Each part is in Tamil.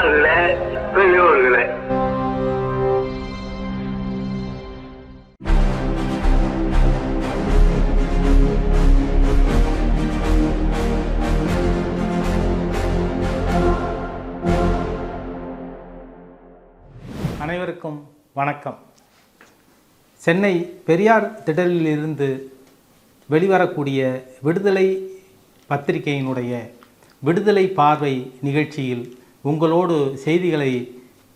அன்பார்ந்த பெரியோர்களே. அனைவருக்கும் வணக்கம். சென்னை பெரியார் திடலிலிருந்து வெளிவரக்கூடிய விடுதலை பத்திரிகையினுடைய விடுதலை பார்வை நிகழ்ச்சியில் உங்களோடு செய்திகளை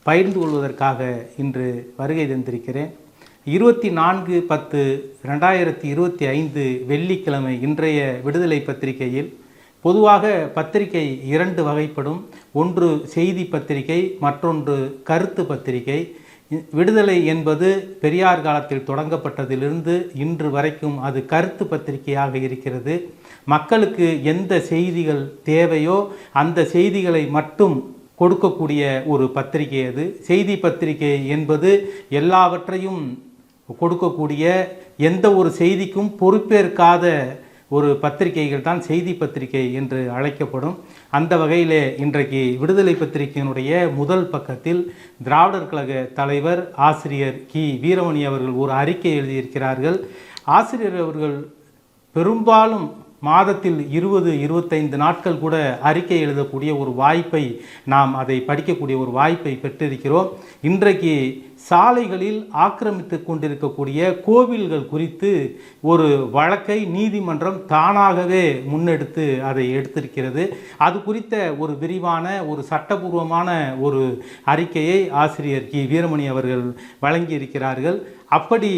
பகிர்ந்து கொள்வதற்காக இன்று வருகை தந்திருக்கிறேன். இருபத்தி நான்கு பத்து ரெண்டாயிரத்தி இருபத்தி ஐந்து வெள்ளிக்கிழமை இன்றைய விடுதலை பத்திரிகையில் பொதுவாக பத்திரிகை இரண்டு வகைப்படும். ஒன்று செய்தி பத்திரிகை மற்றொன்று கருத்து பத்திரிகை. விடுதலை என்பது பெரியார் காலத்தில் தொடங்கப்பட்டதிலிருந்து இன்று வரைக்கும் அது கருத்து பத்திரிகையாக இருக்கிறது. மக்களுக்கு எந்த செய்திகள் தேவையோ அந்த செய்திகளை மட்டும் கொடுக்கக்கூடிய ஒரு பத்திரிகை அது. செய்தி பத்திரிகை என்பது எல்லாவற்றையும் கொடுக்கக்கூடிய எந்த ஒரு செய்திக்கும் பொறுப்பேற்காத ஒரு பத்திரிகைகள் தான் செய்தி பத்திரிகை என்று அழைக்கப்படும். அந்த வகையிலே இன்றைக்கு விடுதலை பத்திரிகையினுடைய முதல் பக்கத்தில் திராவிடர் கழக தலைவர் ஆசிரியர் கி. வீரமணி அவர்கள் ஒரு அறிக்கை எழுதியிருக்கிறார்கள். ஆசிரியர் அவர்கள் பெரும்பாலும் மாதத்தில் இருபது இருபத்தைந்து நாட்கள் கூட அறிக்கை எழுதக்கூடிய ஒரு வாய்ப்பை நாம் அதை படிக்கக்கூடிய ஒரு வாய்ப்பை பெற்றிருக்கிறோம். இன்றைக்கு சாலைகளில் ஆக்கிரமித்து கொண்டிருக்கக்கூடிய கோவில்கள் குறித்து ஒரு வழக்கை நீதிமன்றம் தானாகவே முன்னெடுத்து அதை எடுத்திருக்கிறது. அது குறித்த ஒரு விரிவான ஒரு சட்டபூர்வமான ஒரு அறிக்கையை ஆசிரியர் கி. வீரமணி அவர்கள் வழங்கியிருக்கிறார்கள். அப்படி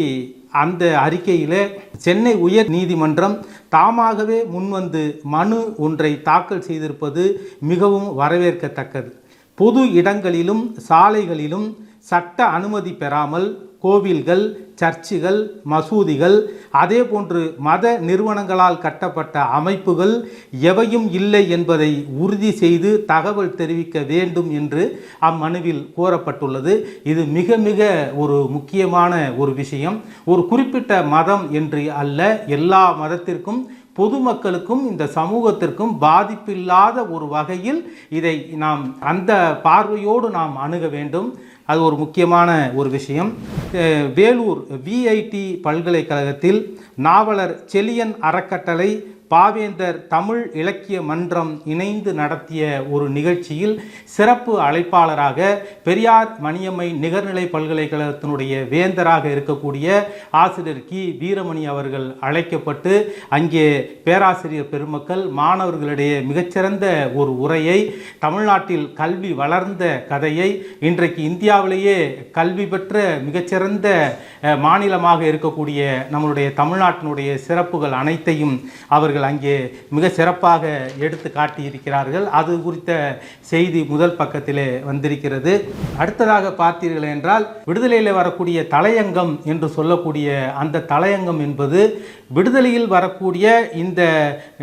அந்த அறிக்கையிலே சென்னை உயர் நீதிமன்றம் தாமாகவே முன்வந்து மனு ஒன்றை தாக்கல் செய்திருப்பது மிகவும் வரவேற்கத்தக்கது. பொது இடங்களிலும் சாலைகளிலும் சட்ட அனுமதி பெறாமல் கோவில்கள் சர்ச்சுகள் மசூதிகள் அதே போன்று மத நிறுவனங்களால் கட்டப்பட்ட அமைப்புகள் எவையும் இல்லை என்பதை உறுதி செய்து தகவல் தெரிவிக்க வேண்டும் என்று அம்மனுவில் கோரப்பட்டுள்ளது. இது மிக மிக ஒரு முக்கியமான ஒரு விஷயம். ஒரு குறிப்பிட்ட மதம் என்று அல்ல எல்லா மதத்திற்கும் பொதுமக்களுக்கும் இந்த சமூகத்திற்கும் பாதிப்பில்லாத ஒரு வகையில் இதை நாம் அந்த பார்வையோடு நாம் அணுக வேண்டும். அது ஒரு முக்கியமான ஒரு விஷயம். வேலூர் விஐடி பல்கலைக்கழகத்தில் நாவலர் செலியன் அறக்கட்டளை பாவேந்தர் தமிழ் இலக்கிய மன்றம் இணைந்து நடத்திய ஒரு நிகழ்ச்சியில் சிறப்பு அழைப்பாளராக பெரியார் மணியம்மை நிகர்நிலை பல்கலைக்கழகத்தினுடைய வேந்தராக இருக்கக்கூடிய ஆசிரியர் கி. வீரமணி அவர்கள் அழைக்கப்பட்டு அங்கே பேராசிரியர் பெருமக்கள் மாணவர்களிடையே மிகச்சிறந்த ஒரு உரையை தமிழ்நாட்டில் கல்வி வளர்ந்த கதையை இன்றைக்கு இந்தியாவிலேயே கல்வி பெற்ற மிகச்சிறந்த மாநிலமாக இருக்கக்கூடிய நம்மளுடைய தமிழ்நாட்டினுடைய சிறப்புகள் அனைத்தையும் அவர்கள் அங்கே மிக சிறப்பாக எடுத்து காட்டியிருக்கிறார்கள். அது குறித்த செய்தி முதல் பக்கத்திலே வந்திருக்கிறது. அடுத்ததாக பார்த்தீர்கள் என்றால் விடுதலையில் வரக்கூடிய தலையங்கம் என்று சொல்லக்கூடிய அந்த தலையங்கம் என்பது விடுதலையில் வரக்கூடிய இந்த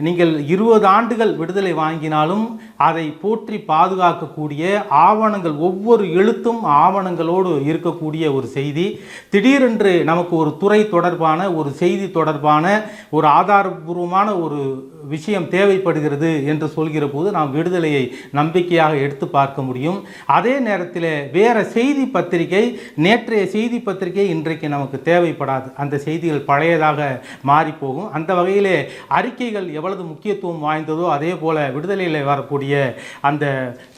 நீங்கள் இருபது ஆண்டுகள் விடுதலை வாங்கினாலும் அதை போற்றி பாதுகாக்கக்கூடிய ஆவணங்கள் ஒவ்வொரு எழுத்தும் ஆவணங்களோடு இருக்கக்கூடிய ஒரு செய்தி. திடீரென்று நமக்கு ஒரு துறை தொடர்பான ஒரு செய்தி தொடர்பான ஒரு ஆதாரபூர்வமான ஒரு விஷயம் தேவைப்படுகிறது என்று சொல்கிற போது நாம் விடுதலையை நம்பிக்கையாக எடுத்து பார்க்க முடியும். அதே நேரத்தில் வேறு செய்தி பத்திரிகை நேற்றைய செய்தி பத்திரிகை இன்றைக்கு நமக்கு தேவைப்படாது. அந்த செய்திகள் பழையதாக மாறிப்போகும். அந்த வகையிலே அறிக்கைகள் எவ்வளவு முக்கியத்துவம் வாய்ந்ததோ அதே போல் விடுதலையில் வரக்கூடிய அந்த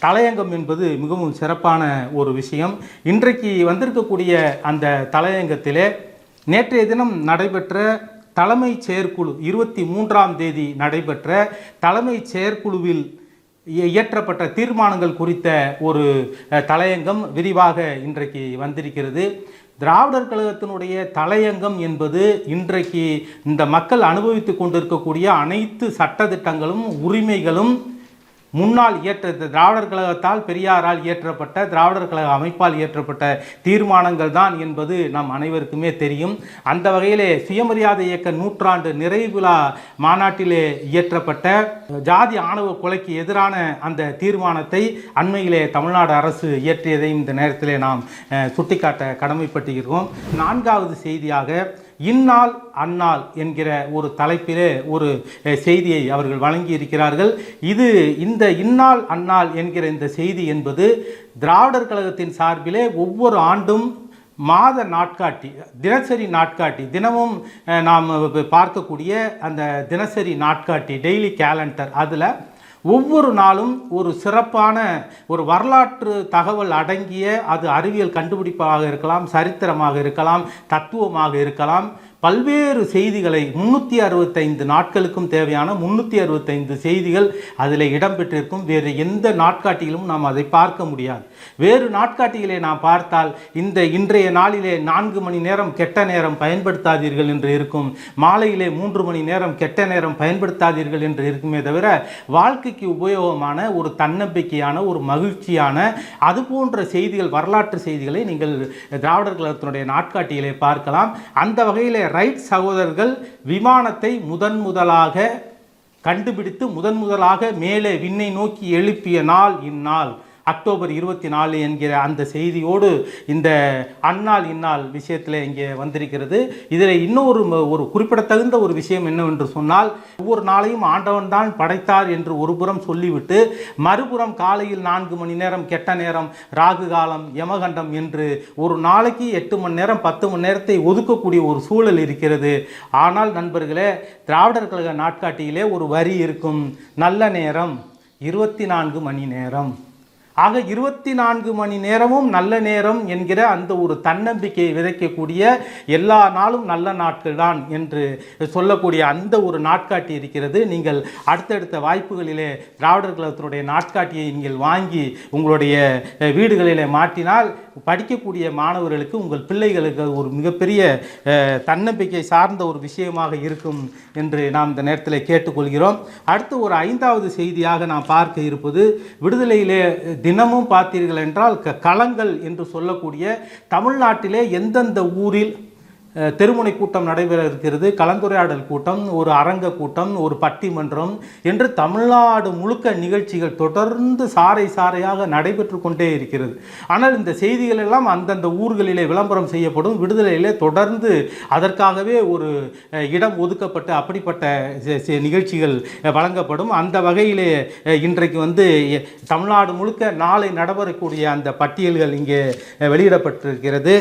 தலையங்கம் என்பது மிகவும் சிறப்பான ஒரு விஷயம். இன்றைக்கு வந்திருக்கக்கூடிய அந்த தலையங்கத்திலே நேற்றைய தினம் நடைபெற்ற தலைமை செயற்குழு இருபத்தி மூன்றாம் தேதி நடைபெற்ற தலைமை செயற்குழுவில் இயற்றப்பட்ட தீர்மானங்கள் குறித்த ஒரு தலையங்கம் விரிவாக இன்றைக்கு வந்திருக்கிறது. திராவிடர் கழகத்தினுடைய தலையங்கம் என்பது இன்றைக்கு இந்த மக்கள் அனுபவித்து கொண்டிருக்கக்கூடிய அனைத்து சட்டத்திட்டங்களும் உரிமைகளும் முன்னால் இயற்ற திராவிடர் கழகத்தால் பெரியாரால் இயற்றப்பட்ட திராவிடர் கழக அமைப்பால் இயற்றப்பட்ட தீர்மானங்கள் தான் என்பது நம் அனைவருக்குமே தெரியும். அந்த வகையிலே சுயமரியாதை இயக்க நூற்றாண்டு நிறைவு விழா மாநாட்டிலே இயற்றப்பட்ட ஜாதி ஆணவ கொலைக்கு எதிரான அந்த தீர்மானத்தை அண்மையிலே தமிழ்நாடு அரசு இயற்றியதை இந்த நேரத்திலே நாம் சுட்டிக்காட்ட கடமைப்பட்டிருக்கிறோம். நான்காவது செய்தியாக இந்நாள் அந்நாள் என்கிற ஒரு தலைப்பிலே ஒரு செய்தியை அவர்கள் வழங்கி இருக்கிறார்கள் இது இந்த இந்நாள் அந்நாள் என்கிற இந்த செய்தி என்பது திராவிடர் கழகத்தின் சார்பிலே ஒவ்வொரு ஆண்டும் மாத நாட்காட்டி தினசரி நாட்காட்டி தினமும் நாம் பார்க்கக்கூடிய அந்த தினசரி நாட்காட்டி டெய்லி கேலண்டர் அதில் ஒவ்வொரு நாளும் ஒரு சிறப்பான ஒரு வரலாற்று தகவல் அடங்கிய அது அறிவியல் கண்டுபிடிப்பாக இருக்கலாம் சரித்திரமாக இருக்கலாம் தத்துவமாக இருக்கலாம். பல்வேறு செய்திகளை முன்னூற்றி அறுபத்தைந்து நாட்களுக்கும் தேவையான முன்னூற்றி அறுபத்தைந்து செய்திகள் அதில் இடம்பெற்றிருக்கும். வேறு எந்த நாட்காட்டியிலும் நாம் அதை பார்க்க முடியாது. வேறு நாட்காட்டிகளை நாம் பார்த்தால் இந்த இன்றைய நாளிலே நான்கு மணி நேரம் கெட்ட நேரம் பயன்படுத்தாதீர்கள் என்று இருக்கும். மாலையிலே மூன்று மணி நேரம் கெட்ட நேரம் பயன்படுத்தாதீர்கள் என்று இருக்குமே தவிர வாழ்க்கைக்கு உபயோகமான ஒரு தன்னம்பிக்கையான ஒரு மகிழ்ச்சியான அது போன்ற செய்திகள் வரலாற்று செய்திகளை நீங்கள் திராவிடர் கழகத்தினுடைய நாட்காட்டியிலே பார்க்கலாம். அந்த வகையில் ரைட் சகோதரர்கள் விமானத்தை முதன் முதலாக கண்டுபிடித்து முதன் முதலாக மேலே விண்ணை நோக்கி எழுப்பிய நாள் இந்நாள். அக்டோபர் இருபத்தி நாலு என்கிற அந்த செய்தியோடு இந்த அந்நாள் இந்நாள் விஷயத்தில் இங்கே வந்திருக்கிறது. இதில் இன்னொரு ஒரு குறிப்பிடத்தகுந்த ஒரு விஷயம் என்னவென்று சொன்னால் ஒவ்வொரு நாளையும் ஆண்டவன் தான் படைத்தார் என்று ஒரு புறம் சொல்லிவிட்டு மறுபுறம் காலையில் நான்கு மணி நேரம் கெட்ட நேரம் ராகு காலம் யமகண்டம் என்று ஒரு நாளைக்கு எட்டு மணி நேரம் பத்து மணி நேரத்தை ஒதுக்கக்கூடிய ஒரு சூழல் இருக்கிறது. ஆனால் நண்பர்களே திராவிடர் கழக நாட்காட்டியிலே ஒரு வரி இருக்கும். நல்ல நேரம் இருபத்தி நான்கு மணி நேரம். ஆக இருபத்தி நான்கு மணி நேரமும் நல்ல நேரம் என்கிற அந்த ஒரு தன்னம்பிக்கையை விதைக்கக்கூடிய எல்லா நாளும் நல்ல நாட்கள் தான் என்று சொல்லக்கூடிய அந்த ஒரு நாட்காட்டி இருக்கிறது. நீங்கள் அடுத்தடுத்த வாய்ப்புகளிலே திராவிடர் கழகத்தினுடைய நாட்காட்டியை நீங்கள் வாங்கி உங்களுடைய வீடுகளிலே மாட்டினால் படிக்கக்கூடிய மாணவர்களுக்கு உங்கள் பிள்ளைகளுக்கு ஒரு மிகப்பெரிய தன்னம்பிக்கை சார்ந்த ஒரு விஷயமாக இருக்கும் என்று நாம் இந்த நேரத்தில் கேட்டுக்கொள்கிறோம். அடுத்து ஒரு ஐந்தாவது செய்தியாக நாம் பார்க்க இருப்பது விடுதலையிலே தினமும் பார்த்தீர்கள் என்றால் க களங்கள் என்று சொல்லக்கூடிய தமிழ்நாட்டிலே எந்தெந்த ஊரில் தெருமுனை கூட்டம் நடைபெற இருக்கிறது கலந்துரையாடல் கூட்டம் ஒரு அரங்க கூட்டம் ஒரு பட்டிமன்றம் என்று தமிழ்நாடு முழுக்க நிகழ்ச்சிகள் தொடர்ந்து சாறை சாறையாக நடைபெற்று கொண்டே இருக்கிறது. ஆனால் இந்த செய்திகள் எல்லாம் அந்தந்த ஊர்களிலே விளம்பரம் செய்யப்படும். விடுதலையிலே தொடர்ந்து அதற்காகவே ஒரு இடம் ஒதுக்கப்பட்டு அப்படிப்பட்ட நிகழ்ச்சிகள் வழங்கப்படும். அந்த வகையிலே இன்றைக்கு வந்து தமிழ்நாடு முழுக்க நாளை நடைபெறக்கூடிய அந்த பட்டியல்கள் இங்கே வெளியிடப்பட்டிருக்கிறது.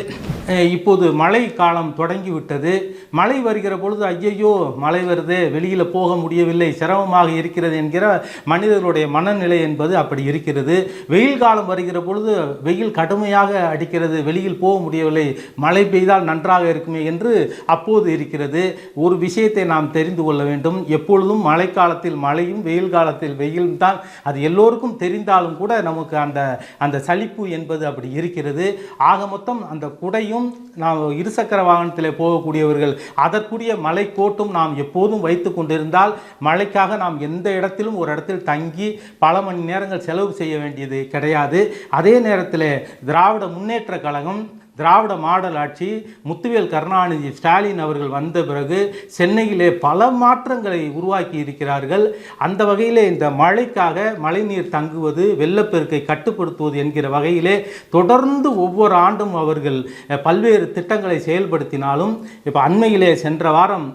இப்போது மழை காலம் தொடங்கிவிட்டது. மழை வருகிற பொழுது ஐயையோ மழை வருது வெளியில் போக முடியவில்லை சிரமமாக இருக்கிறது என்கிற மனிதர்களுடைய மனநிலை என்பது அப்படி இருக்கிறது. வெயில் காலம் வருகிற பொழுது வெயில் கடுமையாக அடிக்கிறது வெளியில் போக முடியவில்லை மழை பெய்தால் நன்றாக இருக்குமே என்று அப்போது இருக்கிறது. ஒரு விஷயத்தை நாம் தெரிந்து கொள்ள வேண்டும். எப்பொழுதும் மழைக்காலத்தில் மழையும் வெயில் காலத்தில் வெயிலும் தான். அது எல்லோருக்கும் தெரிந்தாலும் கூட நமக்கு அந்த அந்த சலிப்பு என்பது அப்படி இருக்கிறது. ஆக மொத்தம் அந்த குடையும் நாம் இருசக்கர வாகனத்தில் போகக்கூடியவர்கள் அதற்குரிய மலை கோட்டும் நாம் எப்போதும் வைத்து கொண்டிருந்தால் மழைக்காக நாம் எந்த இடத்திலும் ஒரு இடத்தில் தங்கி பல மணி நேரங்கள் செலவு செய்ய வேண்டியது கிடையாது. அதே நேரத்தில் திராவிட முன்னேற்ற கழகம் திராவிட மாடல் ஆட்சி முத்துவேல் கருணாநிதி ஸ்டாலின் அவர்கள் வந்த பிறகு சென்னையிலே பல மாற்றங்களை உருவாக்கி இருக்கிறார்கள். அந்த வகையிலே இந்த மழைக்காக மழைநீர் தங்குவது வெள்ளப்பெருக்கை கட்டுப்படுத்துவது என்கிற வகையிலே தொடர்ந்து ஒவ்வொரு ஆண்டும் அவர்கள் பல்வேறு திட்டங்களை செயல்படுத்தினாலும் இப்போ அண்மையிலே சென்ற வாரம்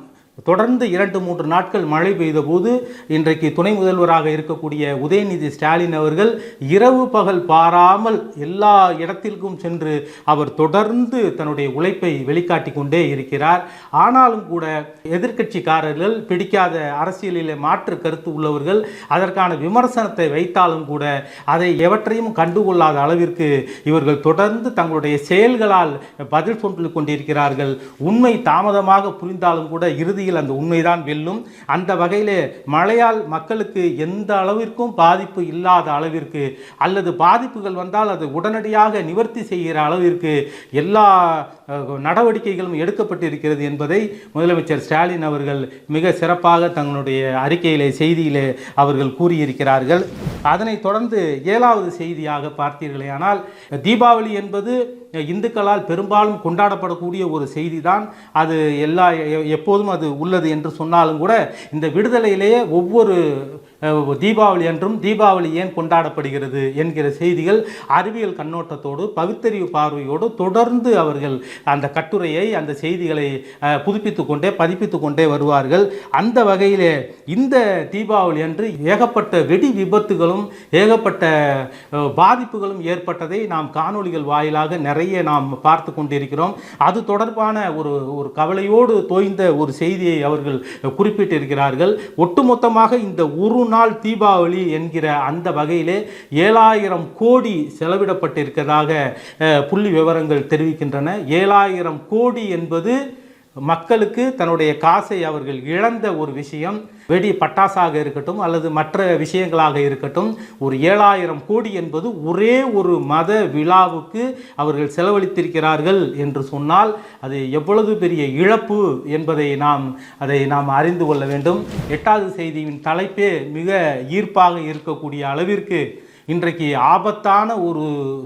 தொடர்ந்து இரண்டு மூன்று நாட்கள் மழை பெய்த போது இன்றைக்கு துணை முதல்வராக இருக்கக்கூடிய உதயநிதி ஸ்டாலின் அவர்கள் இரவு பகல் பாராமல் எல்லா இடத்திற்கும் சென்று அவர் தொடர்ந்து தன்னுடைய உழைப்பை வெளிக்காட்டி கொண்டே இருக்கிறார். ஆனாலும் கூட எதிர்க்கட்சிக்காரர்கள் பிடிக்காத அரசியலிலே மாற்று கருத்து உள்ளவர்கள் அதற்கான விமர்சனத்தை வைத்தாலும் கூட அதை எவற்றையும் கண்டுகொள்ளாத அளவிற்கு இவர்கள் தொடர்ந்து தங்களுடைய செயல்களால் பதில் சொல்லிக் கொண்டிருக்கிறார்கள். உண்மை தாமதமாக புரிந்தாலும் கூட இறுதியில் அந்த உண்மைதான் வெல்லும். அந்த வகையிலே மழையால் மக்களுக்கு எந்த அளவிற்கும் பாதிப்பு இல்லாத அளவிற்கு அல்லது பாதிப்புகள் வந்தால் அது உடனடியாக நிவர்த்தி செய்கிற அளவிற்கு எல்லா நடவடிக்கைகளும் எடுக்கப்பட்டிருக்கிறது என்பதை முதலமைச்சர் ஸ்டாலின் அவர்கள் மிக சிறப்பாக தங்களுடைய அறிக்கையிலே செய்தியிலே அவர்கள் கூறியிருக்கிறார்கள். அதனைத் தொடர்ந்து ஏழாவது செய்தியாக பார்த்தீர்களேயானால் தீபாவளி என்பது இந்துக்களால் பெரும்பாலும் கொண்டாடப்படக்கூடிய ஒரு செய்தி தான் அது எல்லா எப்போதும் அது உள்ளது என்று சொன்னாலும் கூட இந்த விடுதலையிலேயே ஒவ்வொரு தீபாவளி அன்றும் தீபாவளி ஏன் கொண்டாடப்படுகிறது என்கிற செய்திகள் அறிவியல் கண்ணோட்டத்தோடு பகுத்தறிவு பார்வையோடு தொடர்ந்து அவர்கள் அந்த கட்டுரையை அந்த செய்திகளை புதுப்பித்து கொண்டே பதிப்பித்து கொண்டே வருவார்கள். அந்த வகையிலே இந்த தீபாவளி அன்று ஏகப்பட்ட வெடி விபத்துகளும் ஏகப்பட்ட பாதிப்புகளும் ஏற்பட்டதை நாம் காணொளிகள் வாயிலாக நிறைய நாம் பார்த்து கொண்டிருக்கிறோம். அது தொடர்பான ஒரு ஒரு கவலையோடு தோய்ந்த ஒரு செய்தியை அவர்கள் குறிப்பிட்டிருக்கிறார்கள். ஒட்டுமொத்தமாக இந்த ஒரு நாள் தீபாவளி என்கிற அந்த வகையிலே ஏழாயிரம் கோடி செலவிடப்பட்டிருக்கிறதாக புள்ளி விவரங்கள் தெரிவிக்கின்றன. ஏழாயிரம் கோடி என்பது மக்களுக்கு தன்னுடைய காசை அவர்கள் இழந்த ஒரு விஷயம் வெடி பட்டாசாக இருக்கட்டும் அல்லது மற்ற விஷயங்களாக இருக்கட்டும் ஒரு ஏழாயிரம் கோடி என்பது ஒரே ஒரு மத விழாவுக்கு அவர்கள் செலவழித்திருக்கிறார்கள் என்று சொன்னால் அது எவ்வளவு பெரிய இழப்பு என்பதை நாம் அதை நாம் அறிந்து கொள்ள வேண்டும். எட்டாவது செய்தியின் தலைப்பே மிக ஈர்ப்பாக இருக்கக்கூடிய அளவிற்கு இன்றைக்கு ஆபத்தான ஒரு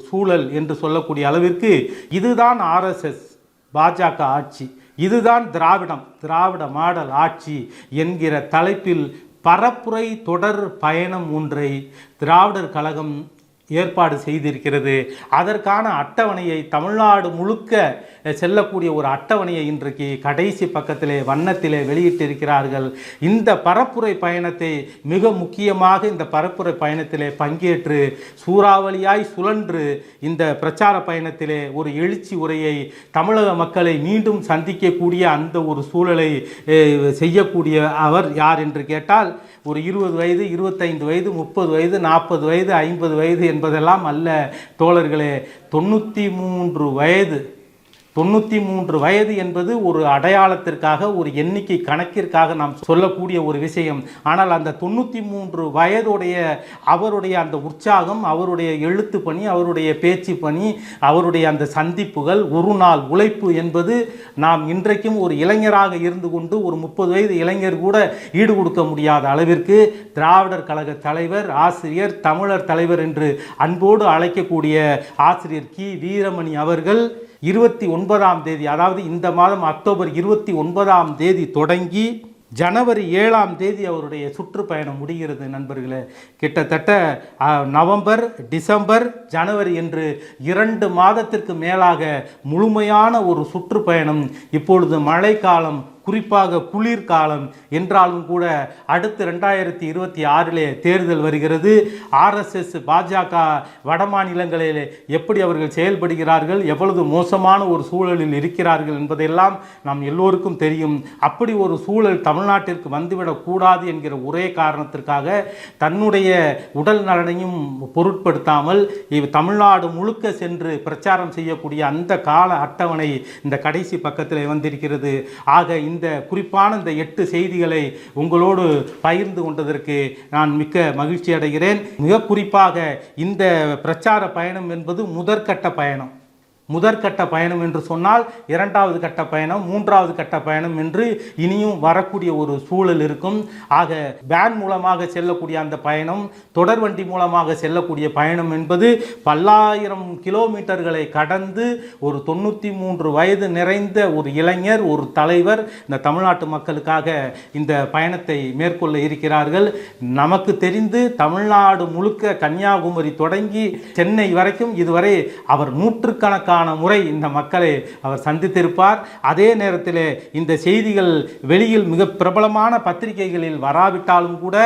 சூழல் என்று சொல்லக்கூடிய அளவிற்கு இதுதான் ஆர்எஸ்எஸ் பாஜக ஆட்சி. இதுதான் திராவிடம் திராவிட மாடல் ஆட்சி என்கிற தலைப்பில் பரப்புரை தொடர் பயணம் ஒன்றை திராவிடர் கழகம் ஏற்பாடு செய்திருக்கிறது. அதற்கான அட்டவணையை தமிழ்நாடு முழுக்க செல்லக்கூடிய ஒரு அட்டவணையை இன்றைக்கு கடைசி பக்கத்திலே வண்ணத்திலே வெளியிட்டிருக்கிறார்கள். இந்த பரப்புரை பயணத்தை மிக முக்கியமாக இந்த பரப்புரை பயணத்திலே பங்கேற்று சூறாவளியாய் சுழன்று இந்த பிரச்சார பயணத்திலே ஒரு எழுச்சி உரையை தமிழக மக்களை மீண்டும் சந்திக்கக்கூடிய அந்த ஒரு சூழலை செய்யக்கூடிய அவர் யார் என்று கேட்டால் ஒரு இருபது வயது இருபத்தைந்து வயது முப்பது வயது நாற்பது வயது ஐம்பது வயது என்பதெல்லாம் அல்ல. தோழர்களே தொண்ணூற்றி மூன்று வயது தொண்ணூற்றி மூன்று வயது என்பது ஒரு அடையாளத்திற்காக ஒரு எண்ணிக்கை கணக்கிற்காக நாம் சொல்லக்கூடிய ஒரு விஷயம். ஆனால் அந்த தொண்ணூற்றி மூன்று வயதுடைய அவருடைய அந்த உற்சாகம் அவருடைய எழுத்து பணி அவருடைய பேச்சு பணி அவருடைய அந்த சந்திப்புகள் ஒரு நாள் உழைப்பு என்பது நாம் இன்றைக்கும் ஒரு இளைஞராக இருந்து கொண்டு ஒரு முப்பது வயது இளைஞர் கூட ஈடு கொடுக்க முடியாத அளவிற்கு திராவிடர் கழக தலைவர் ஆசிரியர் தமிழர் தலைவர் என்று அன்போடு அழைக்கக்கூடிய ஆசிரியர் கி. வீரமணி அவர்கள் இருபத்தி ஒன்பதாம் தேதி அதாவது இந்த மாதம் அக்டோபர் இருபத்தி ஒன்பதாம் தேதி தொடங்கி ஜனவரி ஏழாம் தேதி அவருடைய சுற்றுப்பயணம் முடிகிறது நண்பர்களே. கிட்டத்தட்ட நவம்பர் டிசம்பர் ஜனவரி என்று இரண்டு மாதத்திற்கு மேலாக முழுமையான ஒரு சுற்றுப்பயணம். இப்பொழுது மழைக்காலம் குறிப்பாக குளிர்காலம் என்றாலும் கூட அடுத்து ரெண்டாயிரத்தி இருபத்தி ஆறிலே தேர்தல் வருகிறது. ஆர்எஸ்எஸ் பாஜக வட மாநிலங்களில் எப்படி அவர்கள் செயல்படுகிறார்கள் எவ்வளவு மோசமான ஒரு சூழலில் இருக்கிறார்கள் என்பதெல்லாம் நாம் எல்லோருக்கும் தெரியும். அப்படி ஒரு சூழல் தமிழ்நாட்டிற்கு வந்துவிடக்கூடாது என்கிற ஒரே காரணத்திற்காக தன்னுடைய உடல் நலனையும் பொருட்படுத்தாமல் இவ் தமிழ்நாடு முழுக்க சென்று பிரச்சாரம் செய்யக்கூடிய அந்த கால அட்டவணை இந்த கடைசி பக்கத்தில் வந்திருக்கிறது. ஆக இந்த இந்த குறிப்பான இந்த எட்டு செய்திகளை உங்களோடு பகிர்ந்து கொண்டதற்கு நான் மிக்க மகிழ்ச்சி அடைகிறேன் மிக குறிப்பாக இந்த பிரச்சார பயணம் என்பது முதற்கட்ட பயணம். முதற்கட்ட பயணம் என்று சொன்னால் இரண்டாவது கட்ட பயணம் மூன்றாவது கட்ட பயணம் என்று இனியும் வரக்கூடிய ஒரு சூழல் இருக்கும். ஆக வேன் மூலமாக செல்லக்கூடிய அந்த பயணம் தொடர்வண்டி மூலமாக செல்லக்கூடிய பயணம் என்பது பல்லாயிரம் கிலோமீட்டர்களை கடந்து ஒரு தொண்ணூற்றி மூன்று வயது நிறைந்த ஒரு இளைஞர் ஒரு தலைவர் இந்த தமிழ்நாட்டு மக்களுக்காக இந்த பயணத்தை மேற்கொள்ள இருக்கிறார்கள். நமக்கு தெரிந்து தமிழ்நாடு முழுக்க கன்னியாகுமரி தொடங்கி சென்னை வரைக்கும் இதுவரை அவர் நூற்றுக்கணக்கான முறை இந்த மக்களை அவர் சந்தித்திருப்பார். அதே நேரத்தில் இந்த செய்திகள் வெளியில் மிக பிரபலமான பத்திரிகைகளில் வராவிட்டாலும் கூட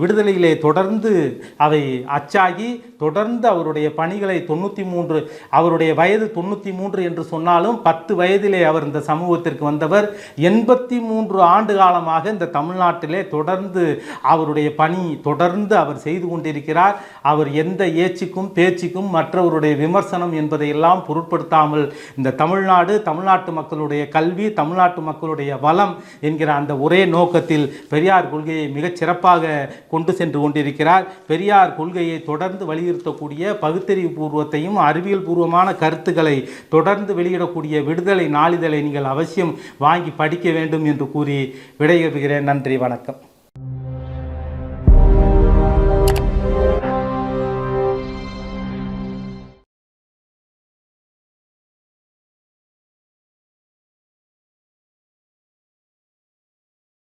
விடுதலையிலே தொடர்ந்து அவை அச்சாகி தொடர்ந்து அவருடைய பணிகளை தொண்ணூற்றி மூன்று அவருடைய வயது தொண்ணூற்றி மூன்று என்று சொன்னாலும் பத்து வயதிலே அவர் இந்த சமூகத்திற்கு வந்தவர். எண்பத்தி மூன்று ஆண்டு காலமாக இந்த தமிழ்நாட்டிலே தொடர்ந்து அவருடைய பணி தொடர்ந்து அவர் செய்து கொண்டிருக்கிறார். அவர் எந்த ஏச்சுக்கும் பேச்சுக்கும் மற்றவருடைய விமர்சனம் என்பதையெல்லாம் பொருட்படுத்தாமல் இந்த தமிழ்நாடு தமிழ்நாட்டு மக்களுடைய கல்வி தமிழ்நாட்டு மக்களுடைய வளம் என்கிற அந்த ஒரே நோக்கத்தில் பெரியார் கொள்கையை மிகச் சிறப்பாக கொண்டு சென்று கொண்டிருக்கிறார். பெரியார் கொள்கையை தொடர்ந்து வழி வலியுறுத்தக்கூடிய பகுத்தறிவு பூர்வத்தையும் அறிவியல் பூர்வமான கருத்துக்களை தொடர்ந்து வெளியிடக்கூடிய விடுதலை நாளிதழை நீங்கள் அவசியம் வாங்கி படிக்க வேண்டும் என்று கூறி விடைபெறுகிறேன். நன்றி வணக்கம்.